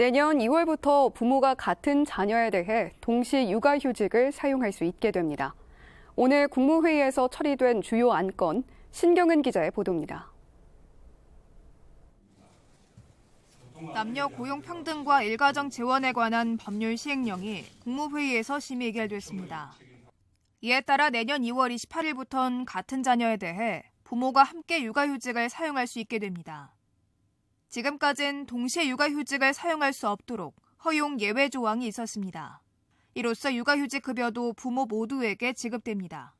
내년 2월부터 부모가 같은 자녀에 대해 동시 육아휴직을 사용할 수 있게 됩니다. 오늘 국무회의에서 처리된 주요 안건 신경은 기자의 보도입니다. 남녀 고용 평등과 일가정 재원에 관한 법률 시행령이 국무회의에서 심의 의결됐습니다. 이에 따라 내년 2월 28일부터는 같은 자녀에 대해 부모가 함께 육아휴직을 사용할 수 있게 됩니다. 지금까지는 동시에 육아휴직을 사용할 수 없도록 허용 예외 조항이 있었습니다. 이로써 육아휴직 급여도 부모 모두에게 지급됩니다.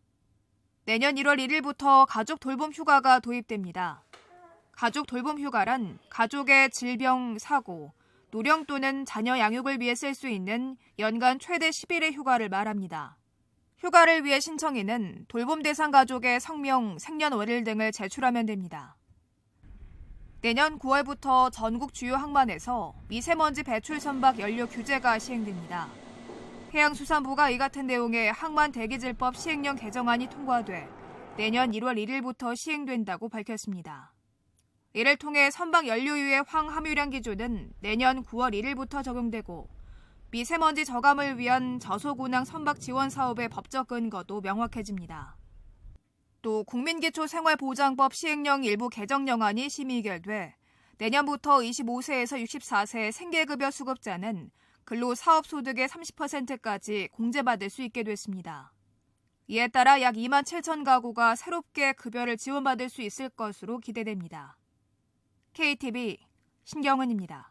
내년 1월 1일부터 가족 돌봄 휴가가 도입됩니다. 가족 돌봄 휴가란 가족의 질병, 사고, 노령 또는 자녀 양육을 위해 쓸 수 있는 연간 최대 10일의 휴가를 말합니다. 휴가를 위해 신청인은 돌봄 대상 가족의 성명, 생년월일 등을 제출하면 됩니다. 내년 9월부터 전국 주요 항만에서 미세먼지 배출 선박 연료 규제가 시행됩니다. 해양수산부가 이 같은 내용의 항만 대기질법 시행령 개정안이 통과돼 내년 1월 1일부터 시행된다고 밝혔습니다. 이를 통해 선박 연료유의 황 함유량 기준은 내년 9월 1일부터 적용되고 미세먼지 저감을 위한 저소고낭 선박 지원 사업의 법적 근거도 명확해집니다. 또 국민기초생활보장법 시행령 일부 개정령안이 심의결돼 내년부터 25세에서 64세 생계급여 수급자는 근로 사업 소득의 30%까지 공제받을 수 있게 됐습니다. 이에 따라 약 2만 7천 가구가 새롭게 급여를 지원받을 수 있을 것으로 기대됩니다. KTV 신경은입니다.